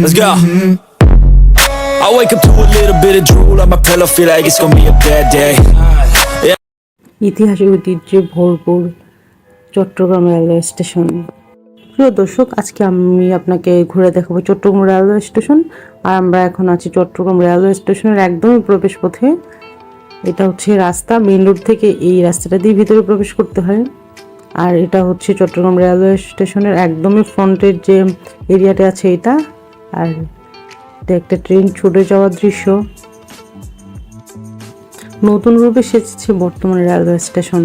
Let's go. I wake up to a little bit of drool on my pillow, feel like it's gonna be a bad day. ইতিহাসের ঐতিহ্যে ভরপুর Chittagong railway station প্রিয় দর্শক আজকে আমি আপনাকে ঘুরে দেখাবো চট্টগ্রাম রেলওয়ে স্টেশন আর আমরা এখন আছি চট্টগ্রাম রেলওয়ে স্টেশনের একদমই প্রবেশ পথে এটা হচ্ছে রাস্তা মেইন রোড থেকে এই রাস্তাটা দিয়ে ভিতরে প্রবেশ করতে হয়। আর এটা হচ্ছে চট্টগ্রাম রেলওয়ে স্টেশনের একদমই ফ্রন্টের যে এরিয়াটা আছে এটা। আর এটা একটা ট্রেন ছুটে যাওয়ার দৃশ্য। নতুন রূপে সেজেছে বর্তমান railway station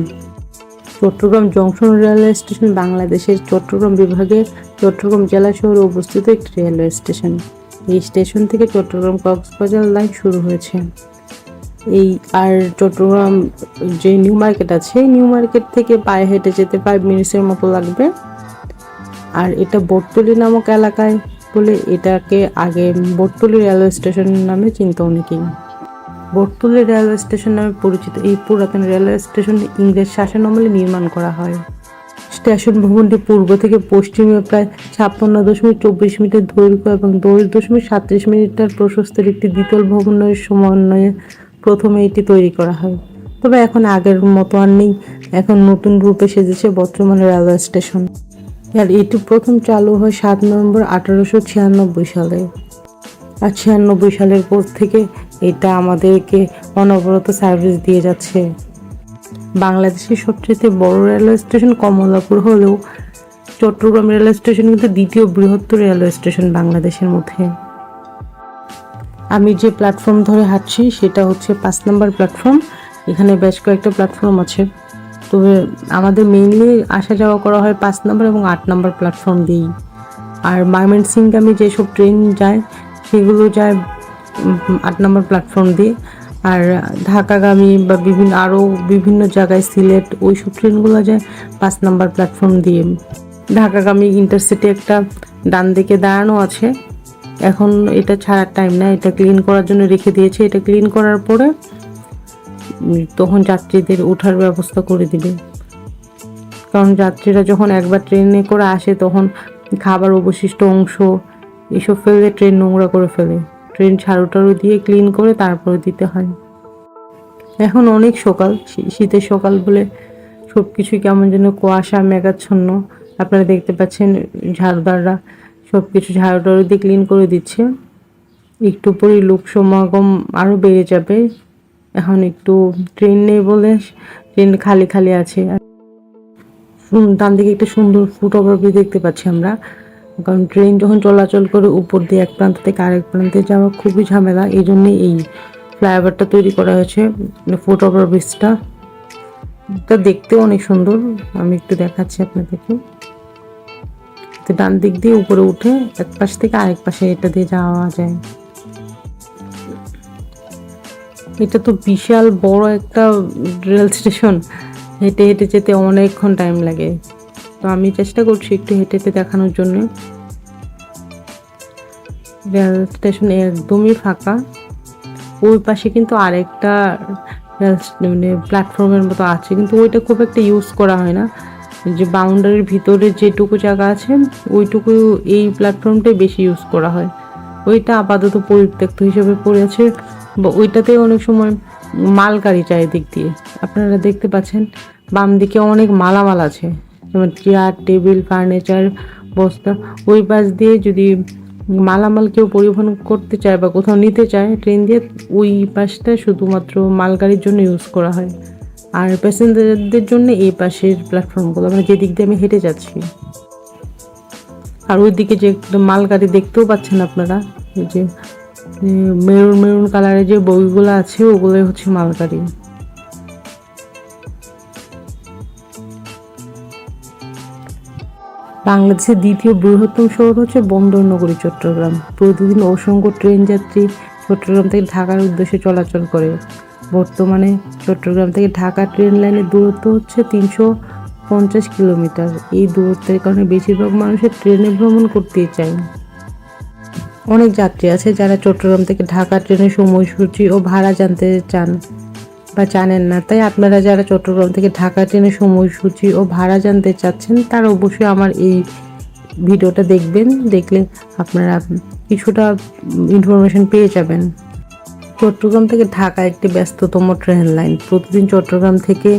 Chittagong junction railway station বাংলাদেশের চট্টগ্রাম বিভাগের চট্টগ্রাম জেলা শহরে অবস্থিত একটি রেলওয়ে স্টেশন এই স্টেশন থেকে চট্টগ্রাম কক্সবাজার লাইন শুরু হয়েছে। এই আর চট্টগ্রাম যে নিউ মার্কেট আছে নিউ মার্কেট থেকে পায়ে হেঁটে যেতে ফাইভ মিনিটসের মতো লাগবে। আর এটা বটতলি নামক এলাকায় বলে এটাকে আগে বটতলি রেলওয়ে স্টেশন নামে চিনত অনেকেই। বটতলি রেলওয়ে স্টেশন নামে পরিচিত এই পুরাতন রেলওয়ে স্টেশনটি ইংরেজ শাসন আমলে নির্মাণ করা হয়। স্টেশন ভবনটি পূর্ব থেকে পশ্চিমে প্রায় ছাপ্পান্ন দশমিক চব্বিশ মিটার দৈর্ঘ্য এবং দশ দশমিক সাতত্রিশ মিটার প্রশস্তের একটি দ্বিতল ভবনের সমন্বয়ে প্রথমে এটি তৈরি করা হয়। তবে এখন আগের মতো আর নেই। এখন নতুন রূপে সেজেছে বর্তমানে রেলওয়ে স্টেশন। আর এটি প্রথম চালু হয় সাত নভেম্বর আঠারোশো ছিয়ানব্বই সালে। আর ছিয়ানব্বই সালের পর থেকে এটা আমাদেরকে অনবরত সার্ভিস দিয়ে যাচ্ছে। বাংলাদেশের সবচেয়ে বড় রেলওয়ে স্টেশন কমলাপুর হলেও চট্টগ্রাম রেলওয়ে স্টেশন কিন্তু দ্বিতীয় বৃহত্তর রেলওয়ে স্টেশন বাংলাদেশের মধ্যে। আমি যে প্ল্যাটফর্ম ধরে হাঁটছি, সেটা হচ্ছে পাঁচ নাম্বার প্ল্যাটফর্ম এখানে বেশ কয়েকটা প্ল্যাটফর্ম আছে। তবে আমাদের মেইনলি আসা যাওয়া করা হয় পাঁচ নাম্বার এবং আট নাম্বার প্ল্যাটফর্ম দিয়েই। আর ময়মনসিংগামী যেসব ট্রেন যায়, সেগুলো যায় আট নম্বর প্ল্যাটফর্ম দিয়ে। আর ঢাকাগামী বা বিভিন্ন আরও বিভিন্ন জায়গায় সিলেট ওই সব ট্রেনগুলো যায় পাঁচ নাম্বার প্ল্যাটফর্ম দিয়ে। ঢাকাগামী ইন্টারসিটি একটা ডান দিকে দাঁড়ানো আছে। এখন এটা ছাড়ার টাইম না, এটা ক্লিন করার জন্য রেখে দিয়েছে। এটা ক্লিন করার পরে তখন যাত্রীদের ওঠার ব্যবস্থা করে দিবে। কারণ যাত্রীরা যখন একবার ট্রেনে করে আসে, তখন খাবার অবশিষ্ট অংশ এসব ফেলে, ট্রেন নোংরা করে ফেলে। ট্রেন ঝাড়ু টাড়ু দিয়ে ক্লিন করে তারপরে দিতে হয়। এখন অনেক সকাল শীতের সকাল বলে সব কিছুই কেমন যেন কুয়াশা, মেঘাচ্ছন্ন। আপনারা দেখতে পাচ্ছেন ঝাড়ুদাররা সব কিছু ঝাড়ু টাড়ু দিয়ে ক্লিন করে দিচ্ছে। একটু পরেই লোক সমাগম আরও বেড়ে যাবে। এখন একটু ট্রেন নেই বলে ট্রেন খালি খালি আছে। ডান দিকে একটা সুন্দর ফুট ওভারব্রিজ দেখতে পাচ্ছি আমরা। কারণ ট্রেন যখন চলাচল করে উপর দিয়ে এক প্রান্ত থেকে আরেক প্রান্তে যাওয়া খুবই ঝামেলা। এই জন্যই এই ফ্লাইওভারটা তৈরি করা হয়েছে ফুট ওভারব্রিজটা এটা দেখতেও অনেক সুন্দর। আমি একটু দেখাচ্ছি আপনাদেরকে। তো ডান দিক দিয়ে উপরে উঠে এক পাশ থেকে আরেক পাশে এটা দিয়ে যাওয়া যায়। এটা তো বিশাল বড় একটা রেল স্টেশন। হেঁটে হেঁটে যেতে অনেকক্ষণ টাইম লাগে। তো আমি চেষ্টা করছি একটু হেঁটে হেঁটে দেখানোর জন্য। রেল স্টেশন একদমই ফাঁকা। ওই পাশে কিন্তু আরেকটা রেল মানে প্ল্যাটফর্মের মতো আছে। কিন্তু ওইটা খুব একটা ইউজ করা হয় না। যে বাউন্ডারির ভিতরে যেটুকু জায়গা আছে, ওইটুকু এই প্ল্যাটফর্মটাই বেশি ইউজ করা হয়। ওইটা আপাতত পরিত্যক্ত হিসেবে পড়ে আছে বা ওইটাতে অনেক সময় মাল গাড়ি যায় দিক দিয়ে। আপনারা দেখতে পাচ্ছেন বাম দিকে অনেক মালামাল আছে। যেমন চেয়ার টেবিল ফার্নিচার বস্তা। ওই পাশ দিয়ে যদি মালামাল কেউ পরিবহন করতে চায় বা কোথাও নিতে চায় ট্রেন দিয়ে ওই পাশটা শুধুমাত্র মালগাড়ির জন্য ইউজ করা হয়। আর প্যাসেঞ্জারদের জন্য এই পাশের প্ল্যাটফর্মগুলো মানে যেদিক দিয়ে আমি হেঁটে যাচ্ছি। আর ওইদিকে যে একটা মালগাড়ি দেখতেও পাচ্ছেন আপনারা, এই যে মেরুন মেরুন কালারের যে বইগুলো আছে, ওগুলোই হচ্ছে মালগাড়ি। বাংলাদেশের দ্বিতীয় বৃহত্তম শহর হচ্ছে বন্দর নগরী, চট্টগ্রাম। প্রতিদিন অসংখ্য ট্রেন যাত্রী চট্টগ্রাম থেকে ঢাকার উদ্দেশ্যে চলাচল করে। বর্তমানে চট্টগ্রাম থেকে ঢাকা ট্রেন লাইনের দূরত্ব হচ্ছে তিনশো পঞ্চাশ কিলোমিটার। এই দূরত্বের কারণে বেশিরভাগ মানুষের ট্রেনে ভ্রমণ করতেই চায় অনেক যাত্রী আছে যারা চট্টগ্রাম থেকে ঢাকা ট্রেনের সময়সূচি ও ভাড়া জানতে চান বা জানেন না। তাই আপনারা যারা চট্টগ্রাম থেকে ঢাকা ট্রেনের সময়সূচি ও ভাড়া জানতে চাচ্ছেন, তারা অবশ্যই আমার এই ভিডিওটা দেখবেন। দেখলে আপনারা কিছুটা ইনফরমেশন পেয়ে যাবেন। চট্টগ্রাম থেকে ঢাকা একটি ব্যস্ততম ট্রেন লাইন। প্রতিদিন চট্টগ্রাম থেকে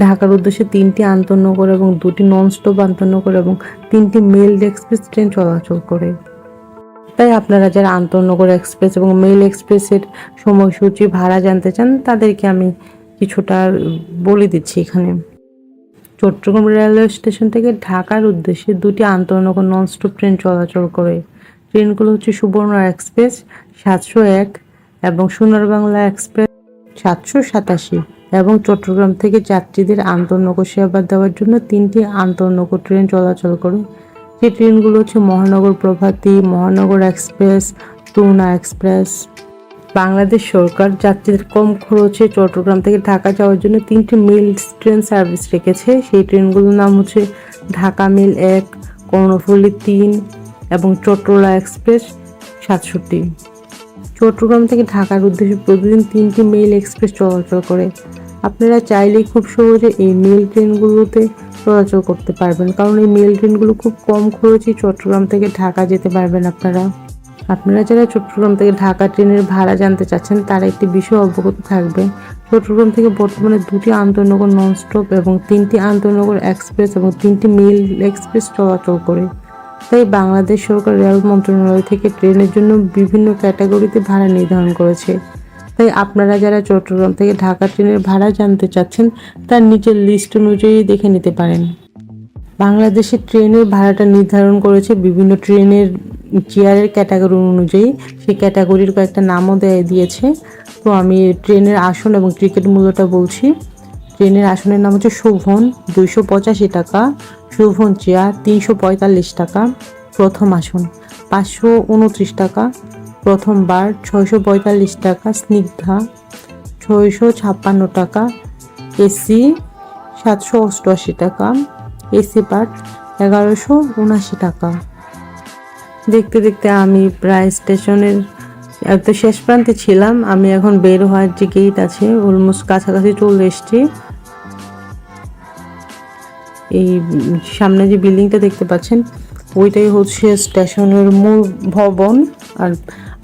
ঢাকার উদ্দেশ্যে তিনটি আন্তনগর এবং দুটি ননস্টপ আন্তনগর এবং তিনটি মেল এক্সপ্রেস ট্রেন চলাচল করে। তাই আপনারা যারা আন্তনগর এক্সপ্রেস এবং মেল এক্সপ্রেসের সময়সূচি ভাড়া জানতে চান, তাদেরকে আমি কিছুটা বলে দিচ্ছি এখানে। চট্টগ্রাম রেলওয়ে স্টেশন থেকে ঢাকার উদ্দেশ্যে দুটি আন্তনগর ননস্টপ ট্রেন চলাচল করে। ট্রেনগুলো হচ্ছে সুবর্ণ এক্সপ্রেস সাতশো এক এবং সোনার বাংলা এক্সপ্রেস সাতশো সাতাশি এবং চট্টগ্রাম থেকে যাত্রীদের আন্তর্নগর সেবা দেওয়ার জন্য তিনটি আন্তর্নগর ট্রেন চলাচল করে যে ট্রেনগুলো হচ্ছে Mahanagar Provati, Mahanagar express tuna express. Bangladesh সরকার যাত্রীদের কম খরচে চট্টগ্রাম থেকে ঢাকা যাওয়ার জন্য তিনটি মিল ট্রেন সার্ভিস রেখেছে। সেই ট্রেনগুলোর নাম হচ্ছে ঢাকা মিল এক, কর্ণফুলী তিন এবং চট্টলা এক্সপ্রেস সাতষট্টি। চট্টগ্রাম থেকে ঢাকার উদ্দেশ্যে প্রতিদিন তিনটি মেল এক্সপ্রেস চলাচল করে। আপনারা চাইলেই খুব সহজে এই মেল ট্রেনগুলোতে চলাচল করতে পারবেন, কারণ এই মেল ট্রেনগুলো খুব কম খরচে চট্টগ্রাম থেকে ঢাকা যেতে পারবেন আপনারা। আপনারা যারা চট্টগ্রাম থেকে ঢাকা ট্রেনের ভাড়া জানতে চাচ্ছেন, তারা একটি বিষয় অবগত থাকবে। চট্টগ্রাম থেকে বর্তমানে দুটি আন্তনগর ননস্টপ এবং তিনটি আন্তনগর এক্সপ্রেস এবং তিনটি মেল এক্সপ্রেস চলাচল করে। তাই বাংলাদেশ সরকার রেল মন্ত্রণালয় থেকে ট্রেনের জন্য বিভিন্ন ক্যাটাগরিতে ভাড়া নির্ধারণ করেছে। তাই আপনারা যারা চট্টগ্রাম থেকে ঢাকা ট্রেনের ভাড়া জানতে চাচ্ছেন, তার নিচের লিস্ট অনুযায়ী দেখে নিতে পারেন। বাংলাদেশে ট্রেনের ভাড়াটা নির্ধারণ করেছে বিভিন্ন ট্রেনের চেয়ারের ক্যাটাগরি অনুযায়ী। সেই ক্যাটাগরির কয়েকটা নামও দেয় দিয়েছে। তো আমি ট্রেনের আসন এবং টিকিট মূল্যটা বলছি। ট্রেনের আসনের নাম হচ্ছে শোভন, দুইশো পঁচাশি টাকা, শোভন চেয়ার তিনশো পঁয়তাল্লিশ টাকা, প্রথম আসন পাঁচশো উনত্রিশ টাকা, প্রথম বার ছয়শো পঁয়তাল্লিশ টাকা স্নিগ্ধা, ছয়শো ছাপ্পান্ন টাকা, এসি সাতশো অষ্টআশি টাকা, এসি পার্ট এগারোশো উনাশি টাকা। দেখতে দেখতে আমি প্রায় স্টেশনের একদম শেষ প্রান্তে ছিলাম, আমি এখন বের হওয়ার যে গেট আছে অলমোস্ট কাছাকাছি চলে এসছি। এই সামনে যে বিল্ডিংটা দেখতে পাচ্ছেন, ওইটাই হচ্ছে স্টেশনের মূল ভবন। আর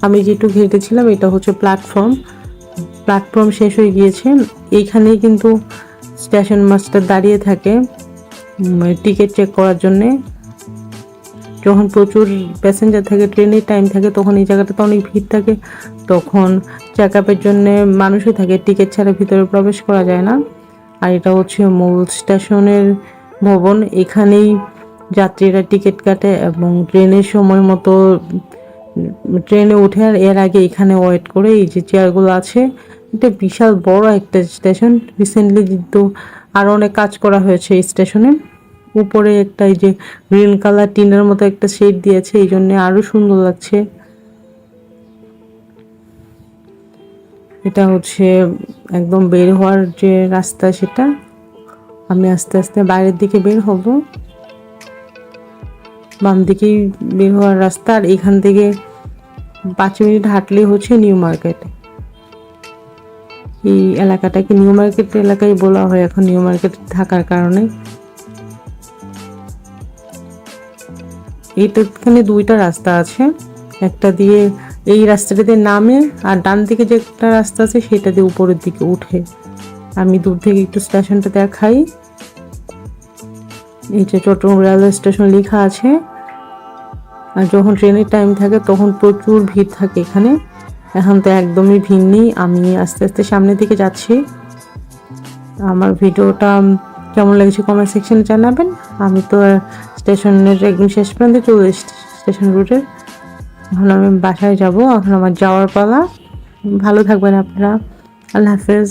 আমি যেটু ঘেটেছিলাম, এটা হচ্ছে প্ল্যাটফর্ম প্ল্যাটফর্ম শেষ হয়ে গিয়েছে। এইখানেই কিন্তু স্টেশন মাস্টার দাঁড়িয়ে থাকে টিকিট চেক করার জন্যে। যখন প্রচুর প্যাসেঞ্জার থাকে, ট্রেনের টাইম থাকে, তখন এই জায়গাটাতে অনেক ভিড় থাকে। তখন চেক আপের জন্যে মানুষই থাকে টিকিট ছাড়া ভিতরে প্রবেশ করা যায় না। আর এটা হচ্ছে মূল স্টেশনের ভবন, এখানেই যাত্রীরা টিকিট কাটে এবং ট্রেনের সময় মতো ট্রেনে উঠে আর এর আগে এখানে ওয়েট করে এই যে চেয়ারগুলো আছে, এটা বিশাল বড় একটা স্টেশন। রিসেন্টলি কিন্তু আরও অনেক কাজ করা হয়েছে এই স্টেশনে। উপরে একটা এই যে গ্রিন কালার টিনের মতো একটা শেড দিয়েছে, এই জন্য আরও সুন্দর লাগছে। এটা হচ্ছে একদম বের হওয়ার যে রাস্তা সেটা। আমি আস্তে আস্তে বাইরের দিকে বের হব। বাম দিকেই বের হওয়ার রাস্তা, আর এখান থেকে পাঁচ মিনিট হাঁটলে হচ্ছে নিউ মার্কেট। এই এলাকাটাকে নিউ মার্কেট এলাকায় বলা হয় এখন, নিউ মার্কেট থাকার কারণে। এইটাখানে দুইটা রাস্তা আছে, একটা দিয়ে এই রাস্তাটাতে নামে, আর ডান দিকে যে একটা রাস্তা আছে, সেটা দিয়ে উপরের দিকে উঠে। আমি দূর থেকে একটু স্টেশনটা দেখাই। যে চট্টগ্রাম রেলওয়ে স্টেশন লেখা আছে, আর যখন ট্রেনের টাইম থাকে তখন প্রচুর ভিড় থাকে এখানে। এখন তো একদমই ভিড় নেই, আমি আস্তে আস্তে সামনের দিকে যাচ্ছি। আমার ভিডিওটা কেমন লেগেছে কমেন্ট সেকশনে জানাবেন। আমি তো স্টেশনের একদম শেষ প্রান্তে চলে স্টেশন রুটের এখন আমি বাসায় যাব, এখন আমার যাওয়ার পালা। ভালো থাকবেন আপনারা। আল্লাহ হাফেজ।